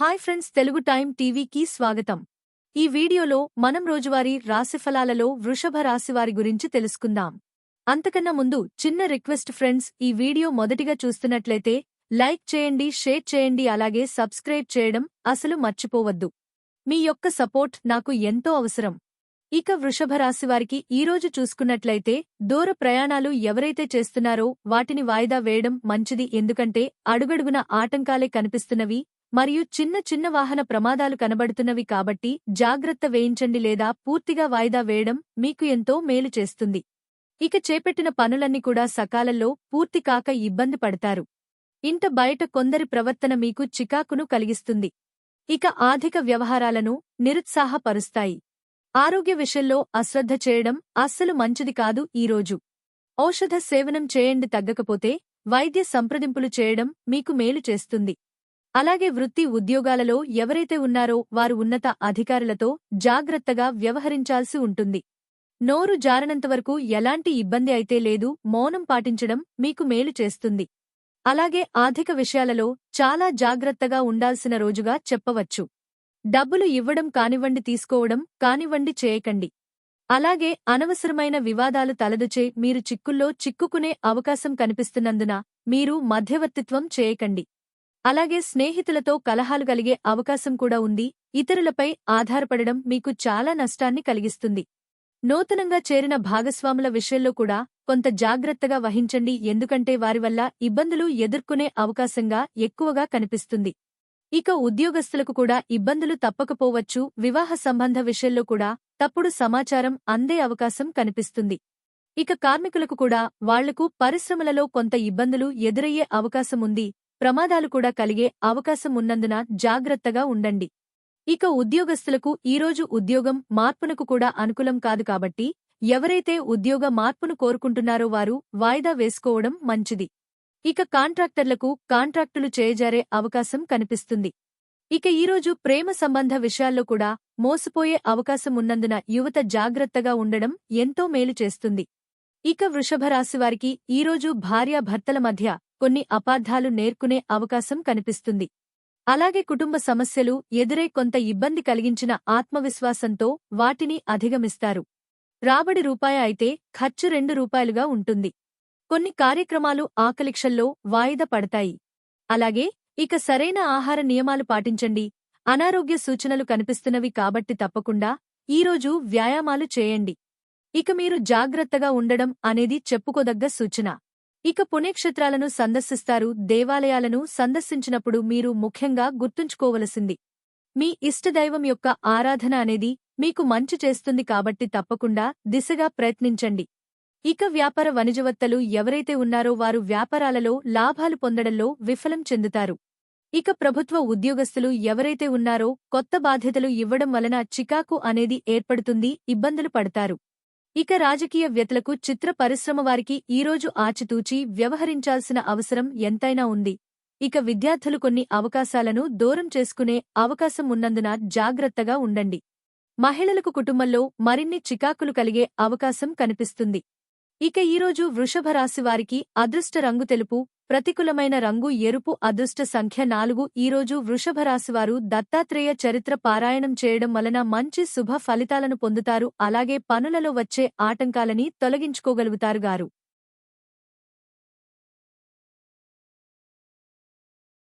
Hi friends Telugu time టీవీకి స్వాగతం. ఈ వీడియోలో మనం రోజువారీ రాశిఫలాలలో వృషభ రాశివారి గురించి తెలుసుకుందాం. అంతకన్నా ముందు చిన్న రిక్వెస్ట్ ఫ్రెండ్స్ ఈ వీడియో మొదటిగా చూస్తున్నట్లయితే లైక్ చేయండి షేర్ చేయండి అలాగే సబ్స్క్రైబ్ చేయడం అసలు మర్చిపోవద్దు. మీ యొక్క సపోర్ట్ నాకు ఎంతో అవసరం. ఇక వృషభ రాశివారికి ఈరోజు చూసుకున్నట్లయితే దూర ప్రయాణాలు ఎవరైతే చేస్తున్నారో వాటిని వాయిదా వేయడం మంచిది ఎందుకంటే అడుగడుగున ఆటంకాలే కనిపిస్తున్నవి మరియు చిన్న చిన్న వాహన ప్రమాదాలు కనబడుతున్నవి కాబట్టి జాగ్రత్త వేయించండి లేదా పూర్తిగా వాయిదా వేయడం మీకు ఎంతో మేలు చేస్తుంది. ఇక చేపట్టిన పనులన్నీ కూడా సకాలంలో పూర్తి కాక ఇబ్బంది పడతారు. ఇంట బయట కొందరి ప్రవర్తన మీకు చికాకును కలిగిస్తుంది. ఇక ఆర్థిక వ్యవహారాలను నిరుత్సాహపరుస్తాయి. ఆరోగ్య విషయంలో అశ్రద్ధ చేయడం అస్సలు మంచిది కాదు ఈరోజు ఔషధ సేవనం చేయండి తగ్గకపోతే వైద్య సంప్రదింపులు చేయడం మీకు మేలు చేస్తుంది. అలాగే వృత్తి ఉద్యోగాలలో ఎవరైతే ఉన్నారో వారు ఉన్నత అధికారులతో జాగ్రత్తగా వ్యవహరించాల్సి ఉంటుంది. నోరు జారనంతవరకు ఎలాంటి ఇబ్బంది అయితే లేదు మౌనం పాటించడం మీకు మేలు చేస్తుంది. అలాగే ఆర్థిక విషయాలలో చాలా జాగ్రత్తగా ఉండాల్సిన రోజుగా చెప్పవచ్చు. డబ్బులు ఇవ్వడం కానివ్వండి తీసుకోవడం కానివ్వండి చేయకండి. అలాగే అనవసరమైన వివాదాలు తలదుచే మీరు చిక్కుల్లో చిక్కుకునే అవకాశం కనిపిస్తున్నందున మీరు మధ్యవర్తిత్వం చేయకండి. అలాగే స్నేహితులతో కలహాలు కలిగే అవకాశం కూడా ఉంది. ఇతరులపై ఆధారపడడం మీకు చాలా నష్టాన్ని కలిగిస్తుంది. నూతనంగా చేరిన భాగస్వాముల విషయంలో కూడా కొంత జాగ్రత్తగా వహించండి. ఎందుకంటే వారి వల్ల ఇబ్బందులు ఎదుర్కొనే అవకాశంగా ఎక్కువగా కనిపిస్తుంది. ఇక ఉద్యోగస్తులకు కూడా ఇబ్బందులు తప్పకపోవచ్చు. వివాహ సంబంధ విషయంలో కూడా తప్పుడు సమాచారం అందే అవకాశం కనిపిస్తుంది. ఇక కార్మికులకు కూడా వాళ్ళకు పరిశ్రమలలో కొంత ఇబ్బందులు ఎదురయ్యే అవకాశం ఉంది. ప్రమాదాలు కూడా కలిగే అవకాశం ఉన్నందున జాగ్రత్తగా ఉండండి. ఇక ఉద్యోగస్తులకు ఈరోజు ఉద్యోగం మార్పునకు కూడా అనుకూలం కాదు కాబట్టి ఎవరైతే ఉద్యోగ మార్పును కోరుకుంటున్నారో వారు వాయిదా వేసుకోవడం మంచిది. ఇక కాంట్రాక్టర్లకు కాంట్రాక్టులు చేయజారే అవకాశం కనిపిస్తుంది. ఇక ఈరోజు ప్రేమ సంబంధ విషయాల్లో కూడా మోసపోయే అవకాశం ఉన్నందున యువత జాగ్రత్తగా ఉండడం ఎంతో మేలు చేస్తుంది. ఇక వృషభరాశివారికి ఈరోజు భార్యాభర్తల మధ్య కొన్ని అపార్థాలు నేర్కునే అవకాశం కనిపిస్తుంది. అలాగే కుటుంబ సమస్యలు ఎదురై కొంత ఇబ్బంది కలిగించిన ఆత్మవిశ్వాసంతో వాటిని అధిగమిస్తారు. రాబడి రూపాయి అయితే ఖర్చు రెండు రూపాయలుగా ఉంటుంది. కొన్ని కార్యక్రమాలు ఆకలిక్షల్లో వాయిదా పడతాయి. అలాగే ఇక సరైన ఆహార నియమాలు పాటించండి. అనారోగ్య సూచనలు కనిపిస్తున్నవి కాబట్టి తప్పకుండా ఈరోజు వ్యాయామాలు చేయండి. ఇక మీరు జాగ్రత్తగా ఉండడం అనేది చెప్పుకోదగ్గ సూచన. ఇక పుణ్యక్షేత్రాలను సందర్శిస్తారు దేవాలయాలను సందర్శించినప్పుడు మీరు ముఖ్యంగా గుర్తుంచుకోవలసింది. మీ ఇష్టదైవం యొక్క ఆరాధన అనేది మీకు మంచి చేస్తుంది కాబట్టి తప్పకుండా దిశగా ప్రయత్నించండి. ఇక వ్యాపార వణిజవత్తలు ఎవరైతే ఉన్నారో వారు వ్యాపారాలలో లాభాలు పొందడంలో విఫలం చెందుతారు. ఇక ప్రభుత్వ ఉద్యోగస్తులు ఎవరైతే ఉన్నారో కొత్త బాధ్యతలు ఇవ్వడం వలన చికాకు అనేది ఏర్పడుతుంది ఇబ్బందులు పడతారు. ఇక రాజకీయ వ్యతలకు చిత్ర పరిశ్రమ వారికి ఈరోజు ఆచితూచి వ్యవహరించాల్సిన అవసరం ఎంతైనా ఉంది. ఇక విద్యార్థులు కొన్ని అవకాశాలను దూరం చేసుకునే అవకాశం ఉన్నందున జాగ్రత్తగా ఉండండి. మహిళలకు కుటుంబంలో మరిన్ని చికాకులు కలిగే అవకాశం కనిపిస్తుంది. ఇక ఈరోజు వృషభ రాశి వారికి అదృష్ట రంగు తెలుపు ప్రతికూలమైన రంగు ఎరుపు అదృష్ట సంఖ్య నాలుగు. ఈరోజు వృషభరాశివారు దత్తాత్రేయ చరిత్ర పారాయణం చేయడం వలన మంచి శుభ ఫలితాలను పొందుతారు. అలాగే పనులలో వచ్చే ఆటంకాలని తొలగించుకోగలుగుతారు గారు.